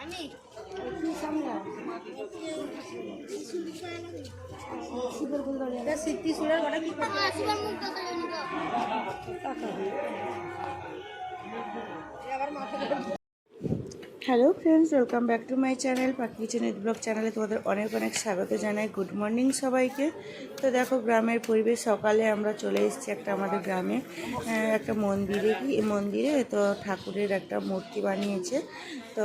আমি ত্রিশুলের কটা কি শিবার মুখ কথা জানি তো hello friends welcome back to my channel Pakhi kitchen vlog চ্যানেলে তোমাদের অনেক অনেক স্বাগত জানাই। গুড মর্নিং সবাইকে। তো দেখো গ্রামের পরিবেশ সকালে আমরা চলে এসেছি একটা আমাদের গ্রামে একটা মন্দিরে কি মন্দিরে। তো ঠাকুরের একটা মূর্তি বানিয়েছে। তো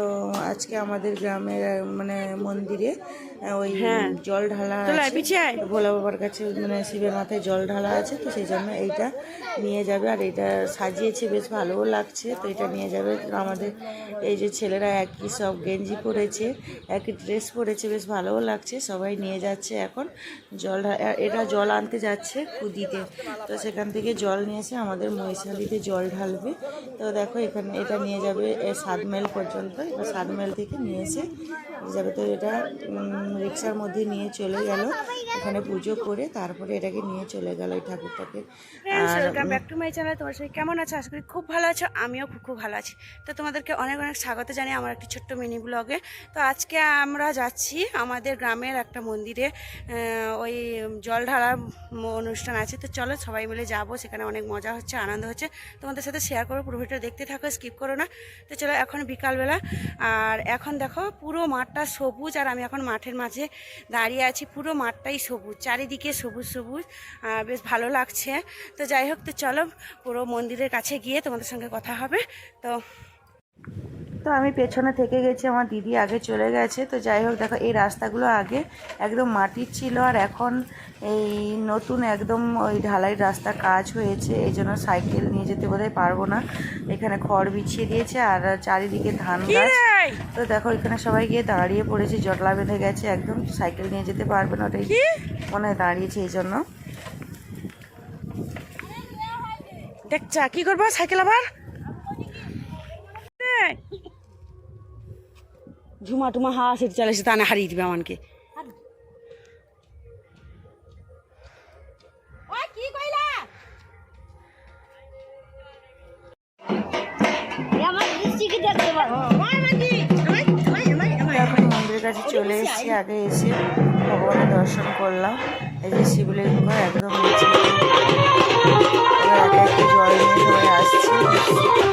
আজকে আমাদের গ্রামের মানে মন্দিরে ওই জল ঢালা। ভোলা বাবার কাছে মানে শিবের মাথায় জল ঢালা আছে। তো সেই জন্য এইটা নিয়ে যাবে। আর এটা সাজিয়েছে বেশ ভালোও লাগছে। তো এটা নিয়ে যাবে। আমাদের এই যে ছেলেরা একই সব গেঞ্জি পরেছে, একই ড্রেস পরেছে, বেশ ভালোও লাগছে। সবাই নিয়ে যাচ্ছে এখন। জল এটা জল আনতে যাচ্ছে কুদিতে। তো সেখান থেকে জল নিয়ে এসে আমাদের মহিষালিতে জল ঢালবে। তো দেখো এখানে এটা নিয়ে যাবে সাত মাইল পর্যন্ত। এবার সাত মাইল থেকে নিয়ে এসে যাবে তো এটা রিক্সার মধ্যে নিয়ে চলে গেল। এখানে পুজো করে তারপরে এটাকে নিয়ে চলে গেল এই ঠাকুরটাকে। Welcome back to my channel তোমার সবাই কেমন আছো? আশা করি খুব ভালো আছো। আমিও খুব খুব ভালো আছি। তো তোমাদেরকে অনেক অনেক স্বাগত জানাই আমার একটি ছোট্ট মিনি ব্লগে তো আজকে আমরা যাচ্ছি আমাদের গ্রামের একটা মন্দিরে। ওই জল ঢালার অনুষ্ঠান আছে। তো চলো সবাই মিলে যাব। সেখানে অনেক মজা হচ্ছে আনন্দ হচ্ছে। তোমাদের সাথে শেয়ার করো পুরো ভিডিও দেখতে থাকো স্কিপ করো না। তো চলো এখন বিকালবেলা। আর এখন দেখো পুরো মাঠটা সবুজ আর আমি এখন মাঠের মাঝে দাঁড়িয়ে আছি। পুরো মাঠটাই সবুজ, চারিদিকে সবুজ সবুজ। বেশ ভালো লাগছে। তো যাই হোক, তো চলো পুরো মন্দিরের কাছে গিয়ে তোমাদের সঙ্গে কথা হবে। তো তো আমি পেছনে থেকে গেছি আমার দিদি আগে চলে গেছে। তো যাই হোক দেখো এই রাস্তাগুলো আগে একদম মাটির ছিল আর এখন এই নতুন একদম ওই ঢালাই রাস্তা কাজ হয়েছে। এই জন্য সাইকেল নিয়ে যেতে বোধহয় পারব না। এখানে খড় বিছিয়ে দিয়েছে আর চারিদিকে ধান গাছ। তো দেখো এখানে সবাই গিয়ে দাঁড়িয়ে পড়েছে জটলা বেঁধে গেছে একদম সাইকেল নিয়ে যেতে পারবে না ওটাই মনে হয় দাঁড়িয়েছে এই জন্য। দেখ দেখছা কি করব? সাইকেল আবার? ঝুমা টুমা হাওয়া সেটি চলে এসে তানে হারিয়ে দিবে আমাকে কাছে চলে এসেছি আগে এসে ভগবানের দর্শন করলাম। এই যে শিবলিঙ্গ একদম নিচে। এবার একে একে জল নিয়ে সবাই আসছে।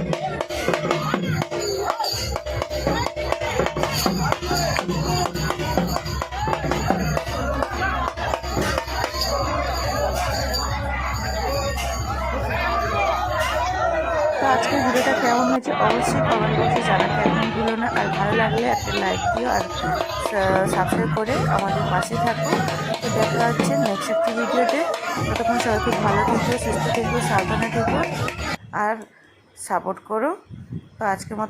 কেমন হয়েছে অবশ্যই কমেন্ট বক্সে জানাতে একদম ভুলো না। আর ভালো লাগলে একটা লাইক দিও আর সাবস্ক্রাইব করে আমাদের পাশে থাকো। তো দেখা হচ্ছে নেক্সট একটি ভিডিওতে ততক্ষণ সবাই খুব ভালো থেকো, সুস্থ থেকো, সাবধানে থেকো। আর সাপোর্ট করো। তো আজকের মতো